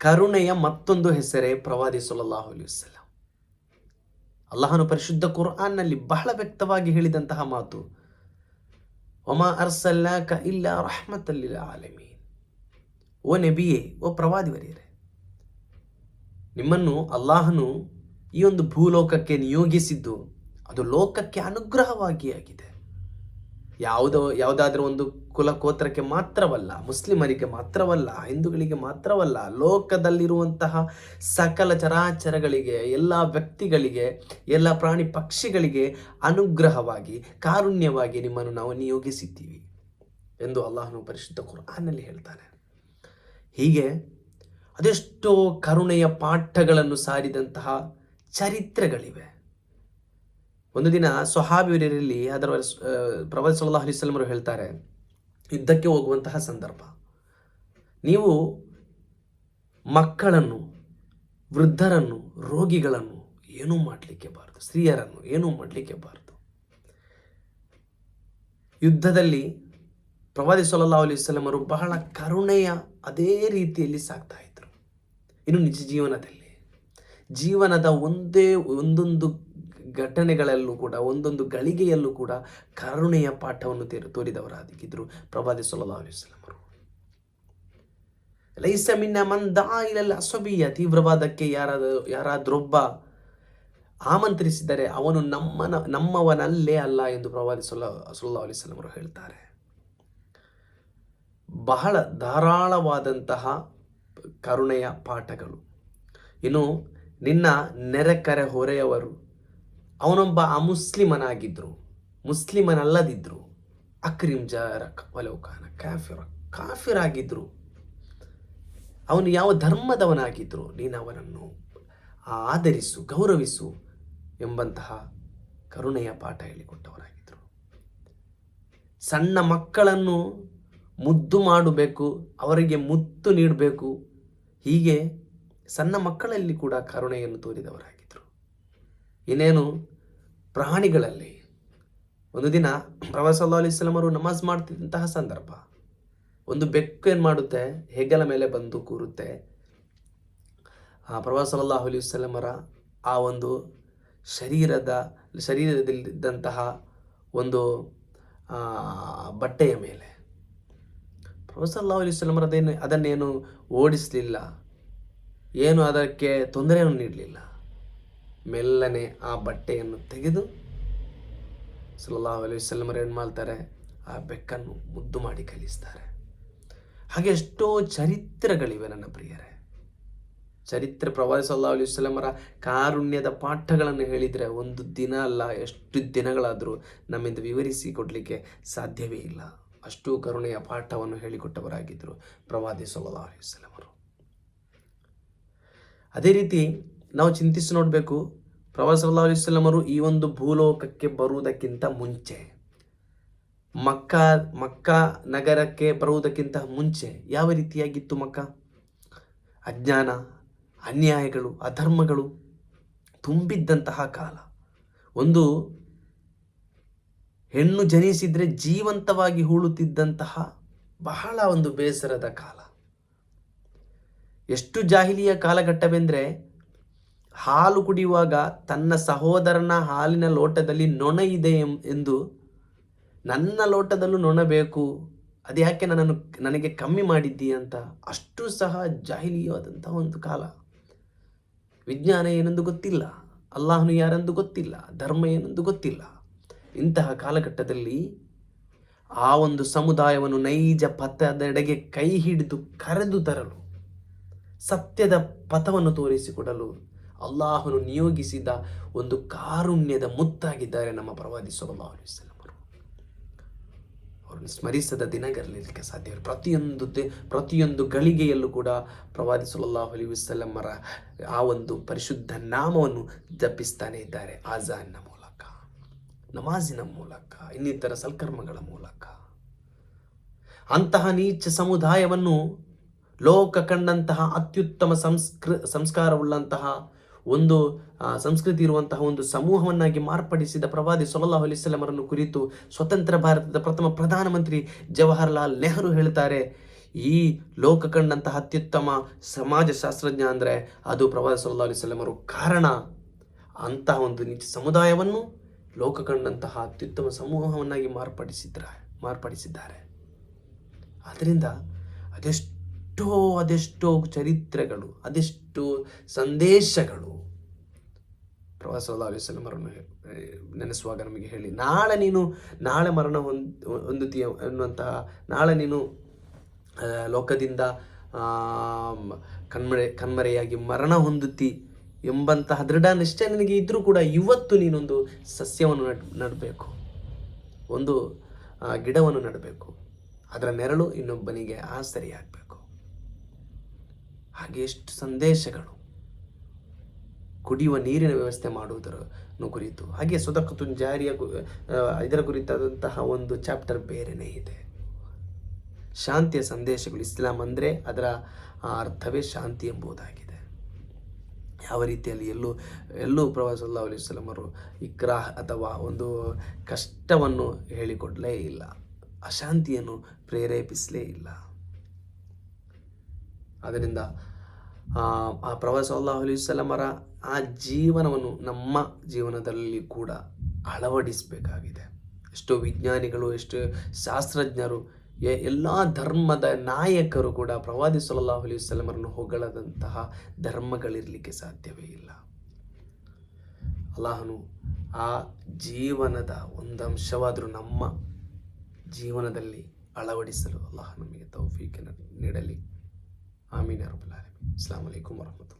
ಕರುಣೆಯ ಮತ್ತೊಂದು ಹೆಸರೇ ಪ್ರವಾದಿ ಸಲ್ಲಲ್ಲಾಹು ಅಲೈಹಿ ವಸಲ್ಲಂ. ಅಲ್ಲಾಹನು ಪರಿಶುದ್ಧ ಕುರ್ಆನ್ನಲ್ಲಿ ಬಹಳ ವ್ಯಕ್ತವಾಗಿ ಹೇಳಿದಂತಹ ಮಾತು ಒಮಾ ಅರ್ಸಲ್ಲಾಕ ಇಲ್ಲ ರಹಮತಲ್ಲಿಲ್ಲ ಆಲಮಿ ಓ ನೆಬಿಯೇ, ಓ ಪ್ರವಾದಿವರಿಯರೇ, ನಿಮ್ಮನ್ನು ಅಲ್ಲಾಹನು ಈ ಒಂದು ಭೂಲೋಕಕ್ಕೆ ನಿಯೋಗಿಸಿದ್ದು ಅದು ಲೋಕಕ್ಕೆ ಅನುಗ್ರಹವಾಗಿ ಆಗಿದೆ. ಯಾವುದೋ, ಯಾವುದಾದ್ರೂ ಒಂದು ಕುಲ ಕೋತ್ರಕ್ಕೆ ಮಾತ್ರವಲ್ಲ, ಮುಸ್ಲಿಮರಿಗೆ ಮಾತ್ರವಲ್ಲ, ಹಿಂದೂಗಳಿಗೆ ಮಾತ್ರವಲ್ಲ, ಲೋಕದಲ್ಲಿರುವಂತಹ ಸಕಲ ಚರಾಚರಗಳಿಗೆ, ಎಲ್ಲ ವ್ಯಕ್ತಿಗಳಿಗೆ, ಎಲ್ಲ ಪ್ರಾಣಿ ಪಕ್ಷಿಗಳಿಗೆ ಅನುಗ್ರಹವಾಗಿ, ಕಾರುಣ್ಯವಾಗಿ ನಿಮ್ಮನ್ನು ನಾವು ನಿಯೋಗಿಸಿದ್ದೀವಿ ಎಂದು ಅಲ್ಲಾಹನು ಪರಿಶುದ್ಧ ಕುರಾನಲ್ಲಿ ಹೇಳ್ತಾನೆ. ಹೀಗೆ ಅದೆಷ್ಟೋ ಕರುಣೆಯ ಪಾಠಗಳನ್ನು ಸಾರಿದಂತಹ ಚರಿತ್ರೆಗಳಿವೆ. ಒಂದು ದಿನ ಸೊಹಾಬಿರಲ್ಲಿ ಅದರ ಪ್ರವಾದಿ ವಸಲ್ಲಂ ಅವರು ಹೇಳ್ತಾರೆ, ಯುದ್ಧಕ್ಕೆ ಹೋಗುವಂತಹ ಸಂದರ್ಭ. ನೀವು ಮಕ್ಕಳನ್ನು, ವೃದ್ಧರನ್ನು, ರೋಗಿಗಳನ್ನು ಏನೂ ಮಾಡಲಿಕ್ಕೆ ಬಾರದು, ಸ್ತ್ರೀಯರನ್ನು ಏನೂ ಮಾಡಲಿಕ್ಕೆ ಬಾರದು. ಯುದ್ಧದಲ್ಲಿ ಪ್ರವಾದಿ ವಸಲ್ಲಂ ಅವರು ಬಹಳ ಕರುಣೆಯ ಅದೇ ರೀತಿಯಲ್ಲಿ ಸಾಕ್ತಾ ಇದ್ರು. ಇನ್ನು ನಿಜ ಜೀವನದಲ್ಲಿ, ಜೀವನದ ಒಂದೇ ಒಂದೊಂದು ಘಟನೆಗಳಲ್ಲೂ ಕೂಡ, ಒಂದೊಂದು ಗಳಿಗೆಯಲ್ಲೂ ಕೂಡ ಕರುಣೆಯ ಪಾಠವನ್ನು ತೇರು, ತೋರಿದವರಾಗಿದ್ದರು. ಪ್ರವಾದಿ ಸಲ್ಲಲ್ಲಾಹು ಅಲೈಹಿ ಮಂದ ಅವರು. ಲೈಸ ಮಿನ್ನ ಮಂದಾ ಇಲಲ್ಲ ಅಸಬಿಯ, ತೀವ್ರವಾದಕ್ಕೆ ಯಾರಾದ, ಯಾರಾದ್ರೊಬ್ಬ ಆಮಂತ್ರಿಸಿದರೆ ಅವನು ನಮ್ಮನ, ನಮ್ಮವನಲ್ಲೇ ಅಲ್ಲ ಎಂದು ಪ್ರವಾದಿ ಸಲ್ಲ ಸುಲ್ಲಾ ಹೇಳ್ತಾರೆ. ಬಹಳ ಧಾರಾಳವಾದಂತಹ ಕರುಣೆಯ ಪಾಠಗಳು. ಇನ್ನು ನಿನ್ನ ನೆರೆಕರೆ ಹೊರೆಯವರು ಅವನೊಬ್ಬ ಅಮುಸ್ಲಿಮನಾಗಿದ್ದರು ಮುಸ್ಲಿಮನಲ್ಲದಿದ್ದರು ಅಕ್ರಿಮ್ ಜರ ವಲೋಕಾನ ಕಾಫಿರ ಕಾಫಿರಾಗಿದ್ದರು ಅವನು ಯಾವ ಧರ್ಮದವನಾಗಿದ್ದರು ನೀನು ಅವನನ್ನು ಆದರಿಸು ಗೌರವಿಸು ಎಂಬಂತಹ ಕರುಣೆಯ ಪಾಠ ಹೇಳಿಕೊಟ್ಟವರಾಗಿದ್ದರು ಸಣ್ಣ ಮಕ್ಕಳನ್ನು ಮುದ್ದು ಮಾಡಬೇಕು, ಅವರಿಗೆ ಮುತ್ತು ನೀಡಬೇಕು, ಹೀಗೆ ಸಣ್ಣ ಮಕ್ಕಳಲ್ಲಿ ಕೂಡ ಕರುಣೆಯನ್ನು ತೋರಿದವರಾಗಿದ್ದರು ಇನ್ನೇನು? ಪ್ರಾಣಿಗಳಲ್ಲಿ. ಒಂದು ದಿನ ಪ್ರವಾಸ ಅಲಿಸ್ಲಾಂ ಅವರು ನಮಾಜ್ ಮಾಡ್ತಿದ್ದಂತಹ ಸಂದರ್ಭ. ಒಂದು ಬೆಕ್ಕು ಏನು ಮಾಡುತ್ತೆ? ಹೆಗಲ ಮೇಲೆ ಬಂದು ಕೂರುತ್ತೆ. ಆ ಪ್ರವಾಸ ಅಲ್ಲಾಹು ಅಲಿ ವಸಲ್ಲಮರ ಆ ಒಂದು ಶರೀರದ, ಶರೀರದಲ್ಲಿದ್ದಂತಹ ಒಂದು ಬಟ್ಟೆಯ ಮೇಲೆ. ಪ್ರವಾಸ ಅಲ್ಲಾಹು ಅಲಿ ವಸಲ್ಲಮರ ಅದೇನು ಅದನ್ನೇನು ಓಡಿಸಲಿಲ್ಲ. ಏನು ಅದಕ್ಕೆ ತೊಂದರೆಯನ್ನು ನೀಡಲಿಲ್ಲ. ಮೆಲ್ಲನೆ ಆ ಬಟ್ಟೆಯನ್ನು ತೆಗೆದು ಸಲ್ಲಾಹು ಅಲೈಹಿ ವಸಲ್ಲಮರು ಏನು ಮಾಡ್ತಾರೆ? ಆ ಬೆಕ್ಕನ್ನು ಮುದ್ದು ಮಾಡಿ ಕಲಿಸ್ತಾರೆ. ಹಾಗೆ ಎಷ್ಟೋ ಚರಿತ್ರೆಗಳಿವೆ ನನ್ನ ಪ್ರಿಯರೇ. ಚರಿತ್ರೆ ಪ್ರವಾದಿ ಸಲ್ಲಾ ವಸಲ್ಲಮರ ಕಾರುಣ್ಯದ ಪಾಠಗಳನ್ನು ಹೇಳಿದರೆ ಒಂದು ದಿನ ಅಲ್ಲ, ಎಷ್ಟು ದಿನಗಳಾದರೂ ನಮ್ಮಿಂದ ವಿವರಿಸಿ ಕೊಡಲಿಕ್ಕೆ ಸಾಧ್ಯವೇ ಇಲ್ಲ. ಅಷ್ಟು ಕರುಣೆಯ ಪಾಠವನ್ನು ಹೇಳಿಕೊಟ್ಟವರಾಗಿದ್ದರು ಪ್ರವಾದಿ ಸಲ್ಲಾ ಅಲೈಹಿ ವಸಲ್ಲಮರು ಅದೇ ರೀತಿ ನಾವು ಚಿಂತಿಸಿ ನೋಡಬೇಕು, ಪ್ರವಾಸ ಅವರು ಈ ಒಂದು ಭೂಲೋಕಕ್ಕೆ ಬರುವುದಕ್ಕಿಂತ ಮುಂಚೆ, ಮಕ್ಕ ಮಕ್ಕ ನಗರಕ್ಕೆ ಬರುವುದಕ್ಕಿಂತ ಮುಂಚೆ ಯಾವ ರೀತಿಯಾಗಿತ್ತು ಮಕ್ಕ? ಅಜ್ಞಾನ, ಅನ್ಯಾಯಗಳು, ಅಧರ್ಮಗಳು ತುಂಬಿದ್ದಂತಹ ಕಾಲ. ಒಂದು ಹೆಣ್ಣು ಜನಿಸಿದರೆ ಜೀವಂತವಾಗಿ ಹೂಳುತ್ತಿದ್ದಂತಹ ಬಹಳ ಒಂದು ಬೇಸರದ ಕಾಲ. ಎಷ್ಟು ಜಾಹಿಲಿಯ ಕಾಲಘಟ್ಟವೆಂದರೆ ಹಾಲು ಕುಡಿಯುವಾಗ ತನ್ನ ಸಹೋದರನ ಹಾಲಿನ ಲೋಟದಲ್ಲಿ ನೊಣ ಇದೆ ಎಂದು ನನ್ನ ಲೋಟದಲ್ಲೂ ನೊಣ ಬೇಕು ಅದ್ಯಾಕೆ ನನ್ನನ್ನು ನನಗೆ ಕಮ್ಮಿ ಮಾಡಿದ್ದೀ ಅಂತ ಅಷ್ಟು ಸಹ ಜಾಹಿಲಿಯಾದಂಥ ಒಂದು ಕಾಲ. ವಿಜ್ಞಾನ ಏನೆಂದು ಗೊತ್ತಿಲ್ಲ, ಅಲ್ಲಾಹನು ಯಾರೆಂದು ಗೊತ್ತಿಲ್ಲ, ಧರ್ಮ ಏನೆಂದು ಗೊತ್ತಿಲ್ಲ. ಇಂತಹ ಕಾಲಘಟ್ಟದಲ್ಲಿ ಆ ಒಂದು ಸಮುದಾಯವನ್ನು ನೈಜ ಪಥದೆಡೆಗೆ ಕೈ ಹಿಡಿದು ಕರೆದು ತರಲು, ಸತ್ಯದ ಪಥವನ್ನು ತೋರಿಸಿಕೊಡಲು ಅಲ್ಲಾಹನು ನಿಯೋಗಿಸಿದ ಒಂದು ಕಾರುಣ್ಯದ ಮುತ್ತಾಗಿದ್ದಾರೆ ನಮ್ಮ ಪ್ರವಾದಿ ಸೊಲ್ಲಾಹು ಅಲೈವಲ್ಲಂ ಅವರು. ಅವರನ್ನು ಸ್ಮರಿಸದ ದಿನಗಳಿರಲಿಕ್ಕೆ ಸಾಧ್ಯವಿಲ್ಲ ಪ್ರತಿಯೊಂದು ಪ್ರತಿಯೊಂದು ಗಳಿಗೆಯಲ್ಲೂ ಕೂಡ ಪ್ರವಾದಿ ಸೊಲ್ಲಾಹು ಅಲಿ ವಸಲ್ಲಮ್ಮರ ಆ ಒಂದು ಪರಿಶುದ್ಧ ನಾಮವನ್ನು ಜಪಿಸ್ತಾನೆ ಇದ್ದಾರೆ. ಆಜಾನ್ನ ಮೂಲಕ, ನಮಾಜಿನ ಮೂಲಕ, ಇನ್ನಿತರ ಸಲ್ಕರ್ಮಗಳ ಮೂಲಕ. ಅಂತಹ ನೀಚ ಸಮುದಾಯವನ್ನು ಲೋಕ ಕಂಡಂತಹ ಅತ್ಯುತ್ತಮ ಸಂಸ್ಕೃ, ಸಂಸ್ಕಾರವುಳ್ಳಂತಹ ಒಂದು ಸಂಸ್ಕೃತಿ ಇರುವಂತಹ ಒಂದು ಸಮೂಹವನ್ನಾಗಿ ಮಾರ್ಪಡಿಸಿದ ಪ್ರವಾದಿ ಸೊಲಲ್ಲಾಹು ಅಲಿಸ್ಲಾಮರನ್ನು ಕುರಿತು ಸ್ವತಂತ್ರ ಭಾರತದ ಪ್ರಥಮ ಪ್ರಧಾನಮಂತ್ರಿ ಜವಾಹರ್ಲಾಲ್ ನೆಹರು ಹೇಳ್ತಾರೆ, ಈ ಲೋಕ ಕಂಡಂತಹ ಅತ್ಯುತ್ತಮ ಸಮಾಜಶಾಸ್ತ್ರಜ್ಞ ಅಂದರೆ ಅದು ಪ್ರವಾದಿ ಸೊಲ್ಲಾ ಅಲಿಸ್ಲಾಮರು ಕಾರಣ, ಅಂತಹ ಒಂದು ನಿಜ ಸಮುದಾಯವನ್ನು ಲೋಕ ಕಂಡಂತಹ ಅತ್ಯುತ್ತಮ ಸಮೂಹವನ್ನಾಗಿ ಮಾರ್ಪಡಿಸಿದ್ರ, ಮಾರ್ಪಡಿಸಿದ್ದಾರೆ. ಆದ್ದರಿಂದ ಅದೆಷ್ಟೋ ಅದೆಷ್ಟೋ ಚರಿತ್ರೆಗಳು, ಅದೆಷ್ಟೋ ಸಂದೇಶಗಳು. ಪ್ರವಾಸ ಸಲಮರನ್ನು ನೆನೆಸುವಾಗ ನಮಗೆ ಹೇಳಿ, ನಾಳೆ ನೀನು, ನಾಳೆ ಮರಣ ಹೊಂದ್ ಹೊಂದುತ್ತೀಯ ಅನ್ನುವಂತಹ, ನಾಳೆ ನೀನು ಲೋಕದಿಂದ ಕಣ್ಮರೆ, ಕಣ್ಮರೆಯಾಗಿ ಮರಣ ಹೊಂದುತ್ತಿ ಎಂಬಂತಹ ದೃಢ ನಿಶ್ಚಯ ನಿನಗೆ ಇದ್ದರೂ ಕೂಡ ಇವತ್ತು ನೀನೊಂದು ಸಸ್ಯವನ್ನು ನಡ್, ನಡಬೇಕು. ಒಂದು ಗಿಡವನ್ನು ನೆಡಬೇಕು. ಅದರ ನೆರಳು ಇನ್ನೊಬ್ಬನಿಗೆ ಆಸರಿಯಾಗಬೇಕು. ಹಾಗೆ ಎಷ್ಟು ಸಂದೇಶಗಳು. ಕುಡಿಯುವ ನೀರಿನ ವ್ಯವಸ್ಥೆ ಮಾಡುವುದರ ಕುರಿತು, ಹಾಗೆ ಸ್ವತಃ ಜಾರಿಯ ಇದರ ಕುರಿತಾದಂತಹ ಒಂದು ಚಾಪ್ಟರ್ ಬೇರೆನೇ ಇದೆ. ಶಾಂತಿಯ ಸಂದೇಶಗಳು ಇಸ್ಲಾಂ ಅಂದರೆ ಅದರ ಅರ್ಥವೇ ಶಾಂತಿ ಎಂಬುದಾಗಿದೆ. ಯಾವ ರೀತಿಯಲ್ಲಿ ಎಲ್ಲೂ ಎಲ್ಲೂ ಪ್ರವಾಸ ಇಸ್ಲಾಮರು ಇಕ್ರಾಹ್ ಅಥವಾ ಒಂದು ಕಷ್ಟವನ್ನು ಹೇಳಿಕೊಡಲೇ ಇಲ್ಲ. ಅಶಾಂತಿಯನ್ನು ಪ್ರೇರೇಪಿಸಲೇ ಇಲ್ಲ. ಆದ್ದರಿಂದ ಆ, ಪ್ರವಾಸ ಅಲ್ಲಾಹು ಅಲಿಸ್ಲಮರ ಆ ಜೀವನವನ್ನು ನಮ್ಮ ಜೀವನದಲ್ಲಿ ಕೂಡ ಅಳವಡಿಸಬೇಕಾಗಿದೆ. ಎಷ್ಟೋ ವಿಜ್ಞಾನಿಗಳು ಎಷ್ಟೋ ಶಾಸ್ತ್ರಜ್ಞರು ಎಲ್ಲ ಧರ್ಮದ ನಾಯಕರು ಕೂಡ ಪ್ರವಾದಿ ಸಲ್ಲಾಹು ಅಲೈಹಿ ವಸಲ್ಲಮರನ್ನು ಹೊಗಳದಂತಹ ಧರ್ಮಗಳಿರಲಿಕ್ಕೆ ಸಾಧ್ಯವೇ ಇಲ್ಲ. ಅಲ್ಲಾಹನು ಆ ಜೀವನದ ಒಂದು ಅಂಶವಾದರೂ ನಮ್ಮ ಜೀವನದಲ್ಲಿ ಅಳವಡಿಸಲು ಅಲ್ಲಾಹ ನಮಗೆ ತೌಫೀಕನ್ನು ನೀಡಲಿ. ആമീൻ അറബുലാലമി അസ്സാം വലൈക്കും വാഹമത്തുള്ള